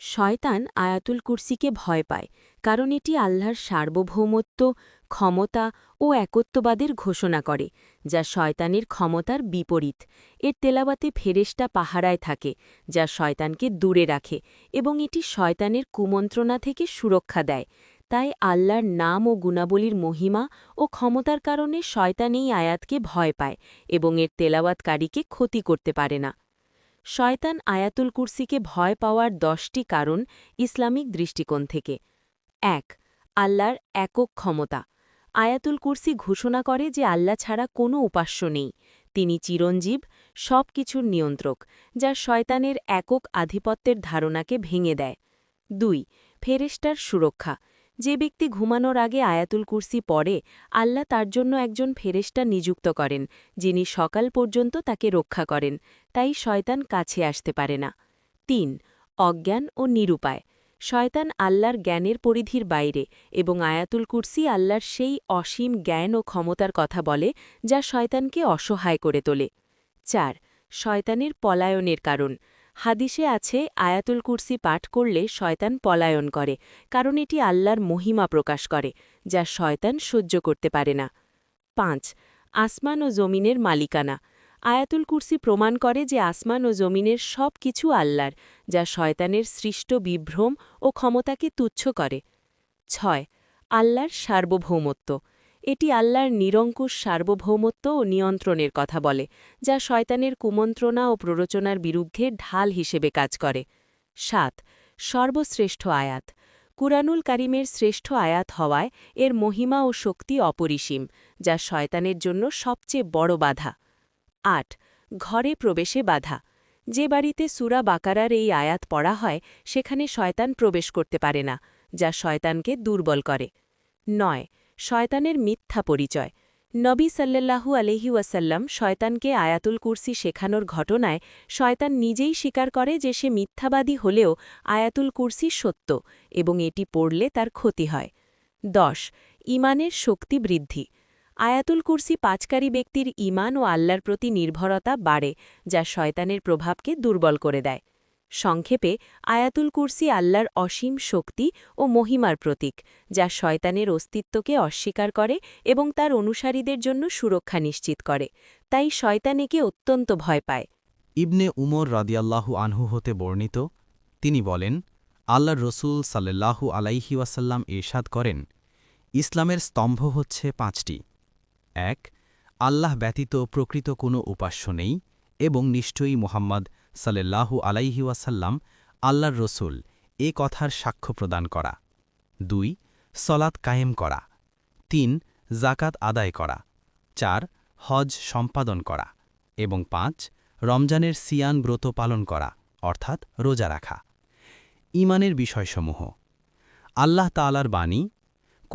শয়তান আয়াতুল কুরসিকে ভয় পায়, কারণ এটি আল্লাহর সার্বভৌমত্ব, ক্ষমতা ও একত্ববাদের ঘোষণা করে, যা শয়তানের ক্ষমতার বিপরীত। এর তেলাবাতে ফেরেস্টা পাহারায় থাকে, যা শয়তানকে দূরে রাখে এবং এটি শয়তানের কুমন্ত্রণা থেকে সুরক্ষা দেয়। তাই আল্লাহর নাম ও গুণাবলীর মহিমা ও ক্ষমতার কারণে শয়তান এই আয়াতকে ভয় পায় এবং এর তেলাওয়াতকারীকে ক্ষতি করতে পারে না। শয়তান আয়াতুল কুরসিকে ভয় পাওয়ার দশটি কারণ ইসলামিক দৃষ্টিকোণ থেকে। এক, আল্লাহর একক ক্ষমতা। আয়াতুল কুরসি ঘোষণা করে যে আল্লাহ ছাড়া কোনো উপাস্য নেই। তিনি চিরঞ্জীব সব কিছুর নিয়ন্ত্রক, যা শয়তানের একক আধিপত্যের ধারণাকে ভেঙে দেয়। দুই ফেরেস্টার সুরক্ষা। যে ব্যক্তি ঘুমানোর আগে আয়াতুল কুরসি পড়ে, আল্লাহ তার জন্য একজন ফেরেস্টা নিযুক্ত করেন, যিনি সকাল পর্যন্ত তাকে রক্ষা করেন, তাই শয়তান কাছে আসতে পারে না। তিন, অজ্ঞান ও নিরুপায়। শয়তান আল্লাহর জ্ঞানের পরিধির বাইরে এবং আয়াতুল কুরসি আল্লাহর সেই অসীম জ্ঞান ও ক্ষমতার কথা বলে, যা শয়তানকে অসহায় করে তোলে। চার, শয়তানের পলায়নের কারণ। হাদিসে আছে, আয়াতুল কুরসি পাঠ করলে শয়তান পলায়ন করে, কারণ এটি আল্লাহর মহিমা প্রকাশ করে, যা শয়তান সহ্য করতে পারে না। পাঁচ, আসমান ও জমিনের মালিকানা। আয়াতুল কুরসি প্রমাণ করে যে আসমান ও জমিনের সব কিছু আল্লাহর, যা শয়তানের সৃষ্ট বিভ্রম ও ক্ষমতাকে তুচ্ছ করে। ছয়, আল্লাহর সার্বভৌমত্ব। এটি আল্লাহর নিরঙ্কুশ সার্বভৌমত্ব ও নিয়ন্ত্রণের কথা বলে, যা শয়তানের কুমন্ত্রণা ও প্ররোচনার বিরুদ্ধে ঢাল হিসেবে কাজ করে। সাত, সর্বশ্রেষ্ঠ আয়াত। কুরানুল কারিমের শ্রেষ্ঠ আয়াত হওয়ায় এর মহিমা ও শক্তি অপরিসীম, যা শয়তানের জন্য সবচেয়ে বড় বাধা। আট, ঘরে প্রবেশে বাধা। যে বাড়িতে সুরা বাকারার এই আয়াত পড়া হয়, সেখানে শয়তান প্রবেশ করতে পারে না, যা শয়তানকে দুর্বল করে। নয় শয়তানের মিথ্যা পরিচয়। নবী সাল্লাল্লাহু আলহি ওয়াসাল্লাম শয়তানকে আয়াতুল কুরসি শেখানোর ঘটনায় শয়তান নিজেই স্বীকার করে যে সে মিথ্যাবাদী হলেও আয়াতুল কুরসি সত্য এবং এটি পড়লে তার ক্ষতি হয়। দশ, ইমানের শক্তি বৃদ্ধি। আয়াতুল কুরসি পাঁচকারী ব্যক্তির ইমান ও আল্লাহর প্রতি নির্ভরতা বাড়ে, যা শয়তানের প্রভাবকে দুর্বল করে দেয়। সংক্ষেপে, আয়াতুল কুরসি আল্লাহর অসীম শক্তি ও মহিমার প্রতীক, যা শয়তানের অস্তিত্বকে অস্বীকার করে এবং তার অনুসারীদের জন্য সুরক্ষা নিশ্চিত করে, তাই শয়তান একে অত্যন্ত ভয় পায়। ইবনে উমর রাদিয়াল্লাহু আনহু হতে বর্ণিত, তিনি বলেন, আল্লাহর রসুল সাল্লাল্লাহু আলাইহি ওয়াসাল্লাম এরশাদ করেন, ইসলামের স্তম্ভ হচ্ছে পাঁচটি। এক, আল্লাহ ব্যতীত প্রকৃত কোনো উপাস্য নেই এবং নিশ্চয়ই মোহাম্মদ সাল্লাল্লাহু আলাইহি ওয়াসাল্লাম, আল্লাহর রসুল এ কথার সাক্ষ্য প্রদান করা। দুই, সলাৎ কায়েম করা। তিন জাকাত আদায় করা। চার, হজ সম্পাদন করা। এবং পাঁচ, রমজানের সিয়ান ব্রত পালন করা, অর্থাৎ রোজা রাখা। ইমানের বিষয়সমূহ। আল্লাহ তালার বাণী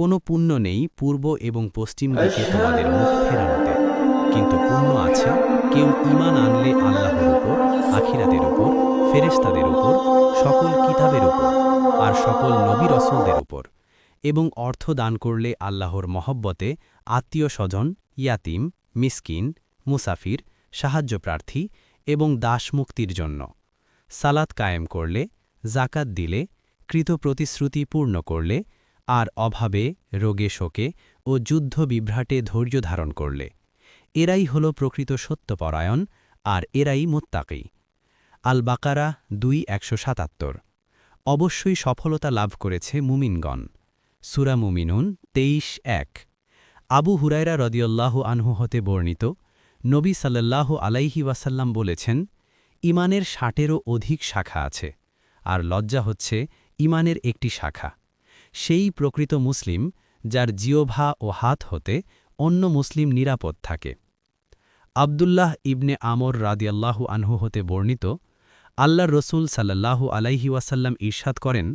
কোনো পুণ্য নেই পূর্ব এবং পশ্চিম দিকে তোমাদের মুখ ফেরানোতে। কিন্তু পুণ্য আছে, কেউ ইমান আনলে আল্লাহর উপর, আখিরাতের উপর ফেরেস্তাদের উপর, সকল কিতাবের উপর, আর সকল নবী রসলদের উপর। এবং অর্থ দান করলে আল্লাহর মহব্বতে আত্মীয় স্বজন, ইয়াতিম, মিসকিন, মুসাফির সাহায্যপ্রার্থী এবং দাস মুক্তির জন্য। সালাত কায়েম করলে জাকাত দিলে, কৃত প্রতিশ্রুতি পূর্ণ করলে আর অভাবে, রোগে শোকে ও যুদ্ধ বিভ্রাটে ধৈর্য ধারণ করলে। এরাই হল প্রকৃত সত্যপরায়ণ আর এরাই মোত্তাকি। আল বাকারা দুই একশো সাতাত্তর। অবশ্যই সফলতা লাভ করেছে মুমিনগণ। সুরা মুমিনুন তেইশ এক। আবু হুরায়রা রদিয়াল্লাহু আনহু হতে বর্ণিত, নবী সাল্লাল্লাহ আলাইহি ওয়াসাল্লাম বলেছেন, ইমানের ষাটেরও অধিক শাখা আছে, আর লজ্জা হচ্ছে ইমানের একটি শাখা। সেই প্রকৃত মুসলিম যার জিওভা ও হাত হতে অন্য মুসলিম নিরাপদ থাকে। আবদুল্লাহ ইবনে আমর রাদিয়াল্লাহু আনহু হতে বর্ণিত, আল্লাহর রসুল সাল্লাল্লাহু আলাইহি ওয়াসাল্লাম ঈর্ষাদ করেন,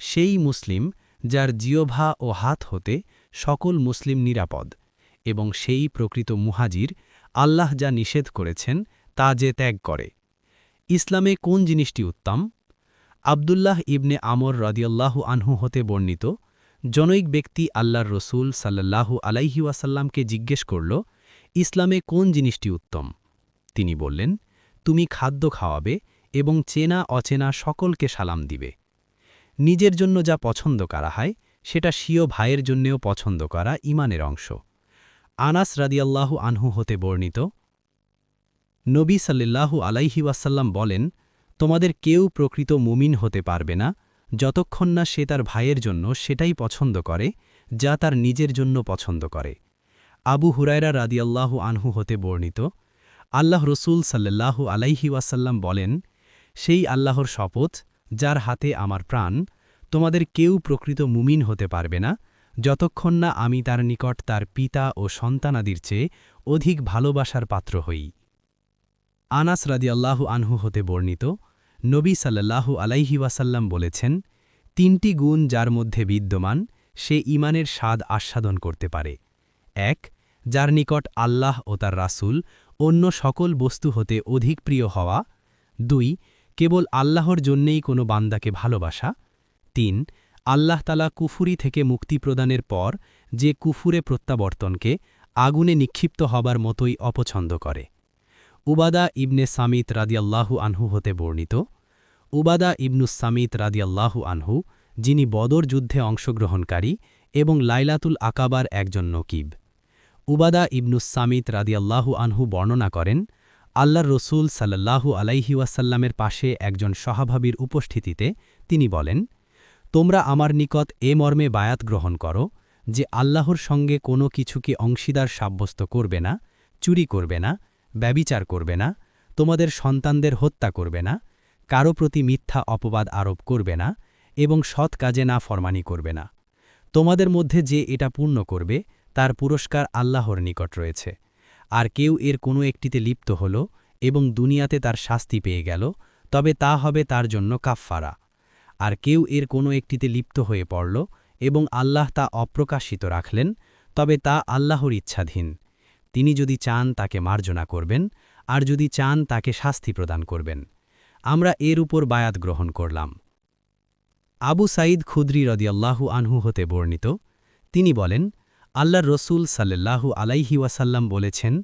সেই মুসলিম যার জিওভা ও হাত হতে সকল মুসলিম নিরাপদ এবং সেই প্রকৃত মুহাজির আল্লাহ যা নিষেধ করেছেন তা যে ত্যাগ করে। ইসলামে কোন জিনিসটি উত্তম? আবদুল্লাহ ইবনে আমর রদিয়াল্লাহু আনহু হতে বর্ণিত, জনৈক ব্যক্তি আল্লাহর রসুল সাল্লাল্লাহু আলাইহি ওয়াসাল্লামকে জিজ্ঞেস করল, ইসলামে কোন জিনিসটি উত্তম? তিনি বললেন, তুমি খাদ্য খাওয়াবে এবং চেনা অচেনা সকলকে সালাম দিবে। নিজের জন্য যা পছন্দ করা হয়, সেটা স্বীয় ভাইয়ের জন্যেও পছন্দ করা ইমানের অংশ। আনাস রাদিয়াল্লাহু আনহু হতে বর্ণিত, নবী সাল্লাল্লাহু আলাইহি ওয়াসাল্লাম বলেন তোমাদের কেউ প্রকৃত মুমিন হতে পারবে না, যতক্ষণ না সে তার ভাইয়ের জন্য সেটাই পছন্দ করে, যা তার নিজের জন্য পছন্দ করে। আবু হুরায়রা রাদিয়াল্লাহু আনহু হতে বর্ণিত, আল্লাহ রসুল সাল্লাল্লাহু আলাইহি ওয়াসাল্লাম বলেন, সেই আল্লাহর শপথ, যার হাতে আমার প্রাণ, তোমাদের কেউ প্রকৃত মুমিন হতে পারবে না, যতক্ষণ না আমি তার নিকট তার পিতা ও সন্তানাদির চেয়ে অধিক ভালোবাসার পাত্র হই। আনাস রাদিয়াল্লাহু আনহু হতে বর্ণিত নবী সাল্লাহু আলাইহি ওয়াসাল্লাম বলেছেন, তিনটি গুণ যার মধ্যে বিদ্যমান, সে ইমানের স্বাদ আস্বাদন করতে পারে। এক, যার নিকট আল্লাহ ও তার রাসূল অন্য সকল বস্তু হতে অধিক প্রিয় হওয়া। দুই, কেবল আল্লাহর জন্যেই কোনো বান্দাকে ভালোবাসা। তিন, আল্লাহ তালা কুফুরি থেকে মুক্তি প্রদানের পর যে কুফুরে প্রত্যাবর্তনকে আগুনে নিক্ষিপ্ত হবার মতোই অপছন্দ করে। উবাদা ইবনে সামিত রাদিয়াল্লাহু আনহু হতে বর্ণিত, উবাদা ইবনুস সামিত রাদিয়াল্লাহু আনহু, যিনি বদর যুদ্ধে অংশগ্রহণকারী এবং লাইলাতুল আকাবার একজন নকিব। উবাদা ইবনুস সামিত রাদিয়াল্লাহু আনহু বর্ণনা করেন, আল্লাহর রসুল সাল্লাল্লাহু আলাইহি ওয়াসাল্লামের পাশে একজন সহাভাবীর উপস্থিতিতে তিনি বলেন, তোমরা আমার নিকট এ মর্মে বায়াত গ্রহণ করো যে আল্লাহর সঙ্গে কোনো কিছুকে অংশীদার সাব্যস্ত করবে না, চুরি করবে না ব্যবিচার করবে না, তোমাদের সন্তানদের হত্যা করবে না, কারও প্রতি মিথ্যা অপবাদ আরোপ করবে না এবং সৎ কাজে না ফরমানি করবে না। তোমাদের মধ্যে যে এটা পূর্ণ করবে, তার পুরস্কার আল্লাহর নিকট রয়েছে। আর কেউ এর কোনো একটিতে লিপ্ত হল এবং দুনিয়াতে তার শাস্তি পেয়ে গেল, তবে তা হবে তার জন্য কাফফারা। আর কেউ এর কোনো একটিতে লিপ্ত হয়ে পড়ল এবং আল্লাহ তা অপ্রকাশিত রাখলেন, তবে তা আল্লাহর ইচ্ছাধীন। তিনি যদি চান তাকে মার্জনা করবেন, আর যদি চান তাকে শাস্তি প্রদান করবেন। আমরা এর উপর বায়াত গ্রহণ করলাম। আবু সাঈদ খুদ্রি রদিয়াল্লাহু আনহু হতে বর্ণিত, তিনি বলেন, আল্লাহর রসুল সাল্লাল্লাহু আলাইহি ওয়াসাল্লাম বলেছেন,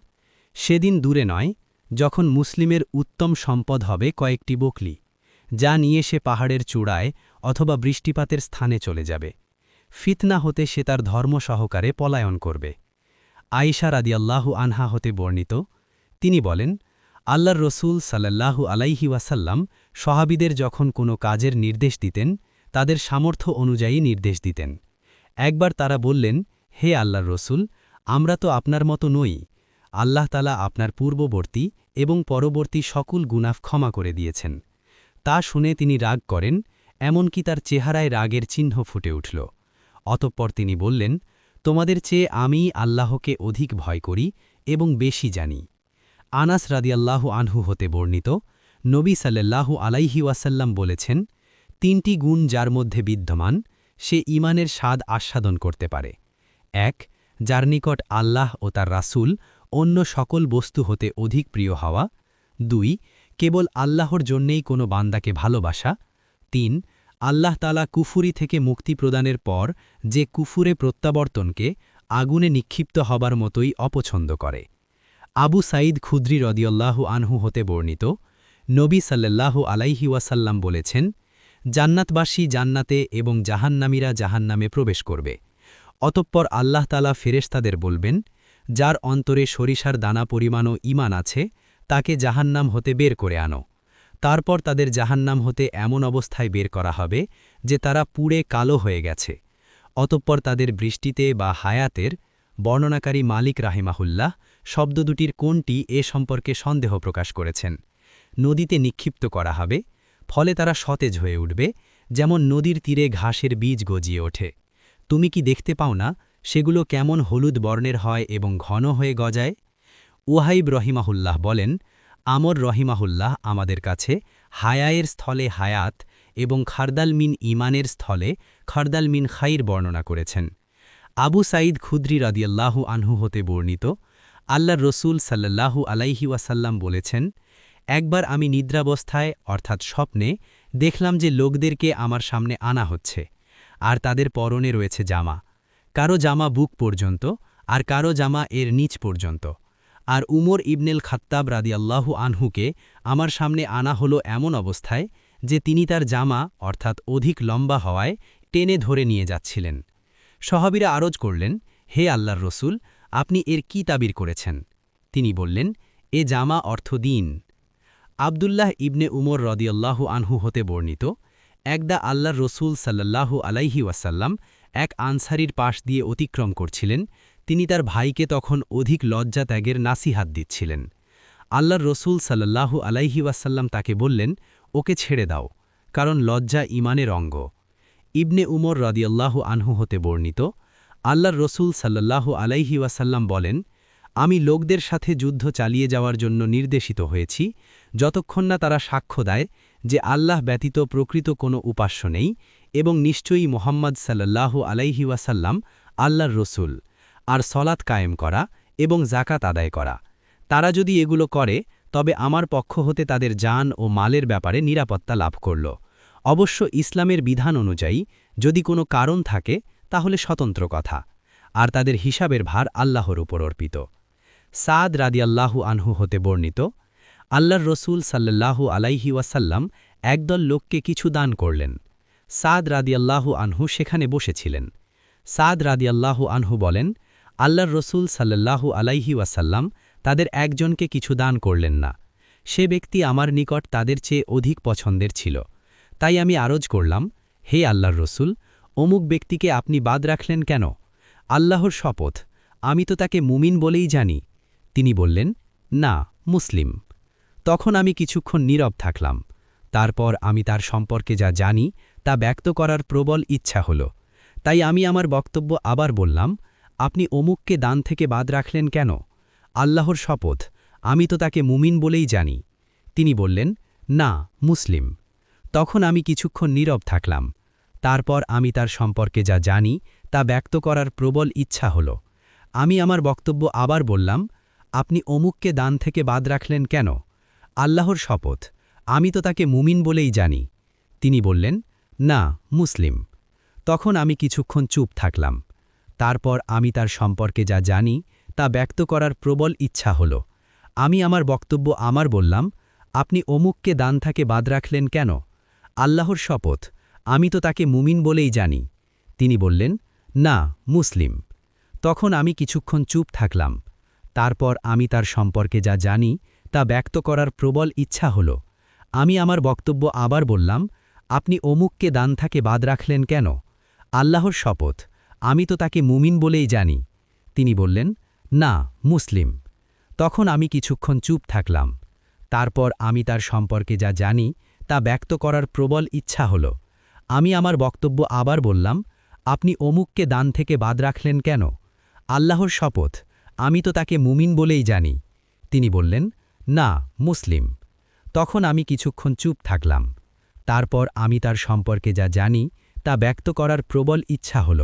সেদিন দূরে নয়, যখন মুসলিমের উত্তম সম্পদ হবে কয়েকটি বকলি, যা নিয়ে সে পাহাড়ের চূড়ায় অথবা বৃষ্টিপাতের স্থানে চলে যাবে। ফিতনা হতে সে তার ধর্ম সহকারে পলায়ন করবে। আইসা রাদিয়াল্লাহু আনহা হতে বর্ণিত, তিনি বলেন, আল্লাহর রসুল সাল্লাল্লাহু আলাইহি ওয়াসাল্লাম সহাবিদের যখন কোনো কাজের নির্দেশ দিতেন, তাদের সামর্থ্য অনুযায়ী নির্দেশ দিতেন। একবার তারা বললেন, হে আল্লাহর রসুল, আমরা তো আপনার মতো নই। আল্লাহ তালা আপনার পূর্ববর্তী এবং পরবর্তী সকল গুনাফ ক্ষমা করে দিয়েছেন। তা শুনে তিনি রাগ করেন, এমনকি তার চেহারায় রাগের চিহ্ন ফুটে উঠল। অতঃপর তিনি বললেন তোমাদের চেয়ে আমি আল্লাহকে অধিক ভয় করি এবং বেশি জানি। আনাস রাদিয়াল্লাহু আনহু হতে বর্ণিত, নবী সাল্লাল্লাহু আলাইহি ওয়াসাল্লাম বলেছেন, তিনটি গুণ যার মধ্যে বিদ্যমান, সে ইমানের স্বাদ আস্বাদন করতে পারে। এক, যার নিকট আল্লাহ ও তার রাসূল অন্য সকল বস্তু হতে অধিক প্রিয় হওয়া। দুই, কেবল আল্লাহর জন্যেই কোনো বান্দাকে ভালোবাসা। তিন আল্লাহ তালা কুফুরি থেকে মুক্তি প্রদানের পর যে কুফুরে প্রত্যাবর্তনকে আগুনে নিক্ষিপ্ত হবার মতোই অপছন্দ করে। আবু সাঈদ খুদ্রি রদিয়াল্লাহু আনহু হতে বর্ণিত, নবী সাল্লাল্লাহু আলাইহি ওয়াসাল্লাম বলেছেন, জান্নাতবাসী জান্নাতে এবং জাহান্নামীরা জাহান্নামে প্রবেশ করবে। অতঃপর আল্লাহ তালা ফেরেশতাদের বলবেন, যার অন্তরে সরিষার দানা পরিমাণও ইমান আছে, তাকে জাহান্নাম হতে বের করে আনো। তারপর তাদের জাহান্নাম হতে এমন অবস্থায় বের করা হবে যে তারা পুড়ে কালো হয়ে গেছে। অতঃপর তাদের বৃষ্টিতে বা হায়াতের বর্ণনাকারী মালিক রাহিমাহুল্লাহ শব্দ দুটির কোনটি এ সম্পর্কে সন্দেহ প্রকাশ করেছেন। নদীতে নিক্ষিপ্ত করা হবে, ফলে তারা সতেজ হয়ে উঠবে, যেমন নদীর তীরে ঘাসের বীজ গজিয়ে ওঠে। তুমি কি দেখতে পাও না, সেগুলো কেমন হলুদ বর্ণের হয় এবং ঘন হয়ে গজায়? ওয়াহাইব রহিমাহুল্লাহ বলেন আমর রহিমাহুল্লাহ আমাদের কাছে হায়ায়ের স্থলে হায়াত এবং খারদাল মিন ইমানের স্থলে খারদাল মিন খাইর বর্ণনা করেছেন। আবু সাঈদ খুদ্রি রাদিয়াল্লাহু আনহু হতে বর্ণিত, আল্লাহর রসুল সাল্লাল্লাহু আলাইহি ওয়াসাল্লাম বলেছেন, একবার আমি নিদ্রাবস্থায়, অর্থাৎ স্বপ্নে, দেখলাম যে লোকদেরকে আমার সামনে আনা হচ্ছে, আর তাদের পরনে রয়েছে জামা। কারও জামা বুক পর্যন্ত, আর কারও জামা এর নিচ পর্যন্ত। আর উমর ইবনেল খাত্তাব রাদিয়াল্লাহু আনহুকে আমার সামনে আনা হলো এমন অবস্থায় যে তিনি তার জামা, অর্থাৎ অধিক লম্বা হওয়ায় টেনে ধরে নিয়ে যাচ্ছিলেন। সহাবিরা আরজ করলেন, হে আল্লাহর রসুল, আপনি এর কি তাবির করেছেন? তিনি বললেন, এ জামা অর্থ দিন। আবদুল্লাহ ইবনে উমর রদিয়াল্লাহু আনহু হতে বর্ণিত, একদা আল্লাহর রসুল সাল্লাল্লাহু আলাইহি ওয়াসাল্লাম এক আনসারির পাশ দিয়ে অতিক্রম করছিলেন তিনি তার ভাইকে তখন অধিক লজ্জা ত্যাগের নাসিহাত দিচ্ছিলেন। আল্লাহর রসুল সাল্লাহু আলাইহি ওয়াসাল্লাম তাকে বললেন, ওকে ছেড়ে দাও, কারণ লজ্জা ইমানের অঙ্গ। ইবনে উমর রদিয়াল্লাহু আনহু হতে বর্ণিত, আল্লাহর রসুল সাল্লাল্লাহু আলাইহি ওয়াসাল্লাম বলেন, আমি লোকদের সাথে যুদ্ধ চালিয়ে যাওয়ার জন্য নির্দেশিত হয়েছি, যতক্ষণ না তারা সাক্ষ্য দেয় যে আল্লাহ ব্যতীত প্রকৃত কোনো উপাস্য নেই এবং নিশ্চয়ই মোহাম্মদ সাল্লাল্লাহু আলাইহি ওয়াসাল্লাম আল্লাহর রসুল। আর সলাৎ কায়েম করা এবং জাকাত আদায় করা। তারা যদি এগুলো করে, তবে আমার পক্ষ হতে তাদের যান ও মালের ব্যাপারে নিরাপত্তা লাভ করল। অবশ্য ইসলামের বিধান অনুযায়ী, যদি কোনো কারণ থাকে, তাহলে স্বতন্ত্র কথা। আর তাদের হিসাবের ভার আল্লাহর উপর অর্পিত। সাদ রাদিয়াল্লাহু আনহু হতে বর্ণিত, আল্লাহর রসুল সাল্লাল্লাহু আলাইহি ওয়াসাল্লাম একদল লোককে কিছু দান করলেন। সাদ রাদিয়াল্লাহু আনহু সেখানে বসেছিলেন। সাদ রাদিয়াল্লাহু আনহু বলেন আল্লাহর রসুল সাল্লাল্লাহু আলাইহি ওয়াসাল্লাম তাদের একজনকে কিছু দান করলেন না। সে ব্যক্তি আমার নিকট তাদের চেয়ে অধিক পছন্দের ছিল। তাই আমি আরজ করলাম, হে আল্লাহর রসুল, অমুক ব্যক্তিকে আপনি বাদ রাখলেন কেন? আল্লাহর শপথ, আমি তো তাকে মুমিন বলেই জানি। তিনি বললেন, না, মুসলিম। তখন আমি কিছুক্ষণ নীরব থাকলাম। তারপর আমি তার সম্পর্কে যা জানি তা ব্যক্ত করার প্রবল ইচ্ছা হল। তাই আমি আমার বক্তব্য আবার বললাম আপনি অমুককে দান থেকে বাদ রাখলেন কেন? আল্লাহর শপথ, আমি তো তাকে মুমিন বলেই জানি। তিনি বললেন, না, মুসলিম। তখন আমি কিছুক্ষণ নীরব থাকলাম। তারপর আমি তার সম্পর্কে যা জানি, তা ব্যক্ত করার প্রবল ইচ্ছা হল। আমি আমার বক্তব্য আবার বললাম, আপনি অমুককে দান থেকে বাদ রাখলেন কেন? আল্লাহর শপথ, আমি তো তাকে মুমিন বলেই জানি। তিনি বললেন, না, মুসলিম। তখন আমি কিছুক্ষণ চুপ থাকলাম। তারপর আমি তার সম্পর্কে যা জানি, তা ব্যক্ত করার প্রবল ইচ্ছা হল। আমি আমার বক্তব্য আমার বললাম, আপনি অমুককে দান থেকে বাদ রাখলেন কেন? আল্লাহর শপথ, আমি তো তাকে মুমিন বলেই জানি। তিনি বললেন, না, মুসলিম। তখন আমি কিছুক্ষণ চুপ থাকলাম। তারপর আমি তার সম্পর্কে যা জানি, তা ব্যক্ত করার প্রবল ইচ্ছা হল। আমি আমার বক্তব্য আবার বললাম, আপনি অমুককে দান থাকে বাদ রাখলেন কেন? আল্লাহর শপথ আমি তো তাকে মুমিন বলেই জানি। তিনি বললেন, না, মুসলিম। তখন আমি কিছুক্ষণ চুপ থাকলাম। তারপর আমি তার সম্পর্কে যা জানি, তা ব্যক্ত করার প্রবল ইচ্ছা হল। আমি আমার বক্তব্য আবার বললাম, আপনি অমুককে দান থেকে বাদ রাখলেন কেন? আল্লাহর শপথ, আমি তো তাকে মুমিন বলেই জানি। তিনি বললেন, না, মুসলিম। তখন আমি কিছুক্ষণ চুপ থাকলাম। তারপর আমি তার সম্পর্কে যা জানি, তা ব্যক্ত করার প্রবল ইচ্ছা হল।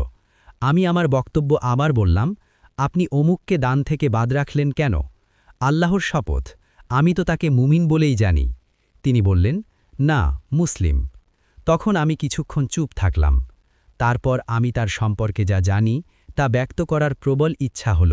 আমি আমার বক্তব্য আবার বললাম, আপনি অমুককে দান থেকে বাদ রাখলেন কেন? আল্লাহর শপথ, আমি তো তাকে মুমিন বলেই জানি। তিনি বললেন, না, মুসলিম। তখন আমি কিছুক্ষণ চুপ থাকলাম। তারপর আমি তার সম্পর্কে যা জানি তা ব্যক্ত করার প্রবল ইচ্ছা হল।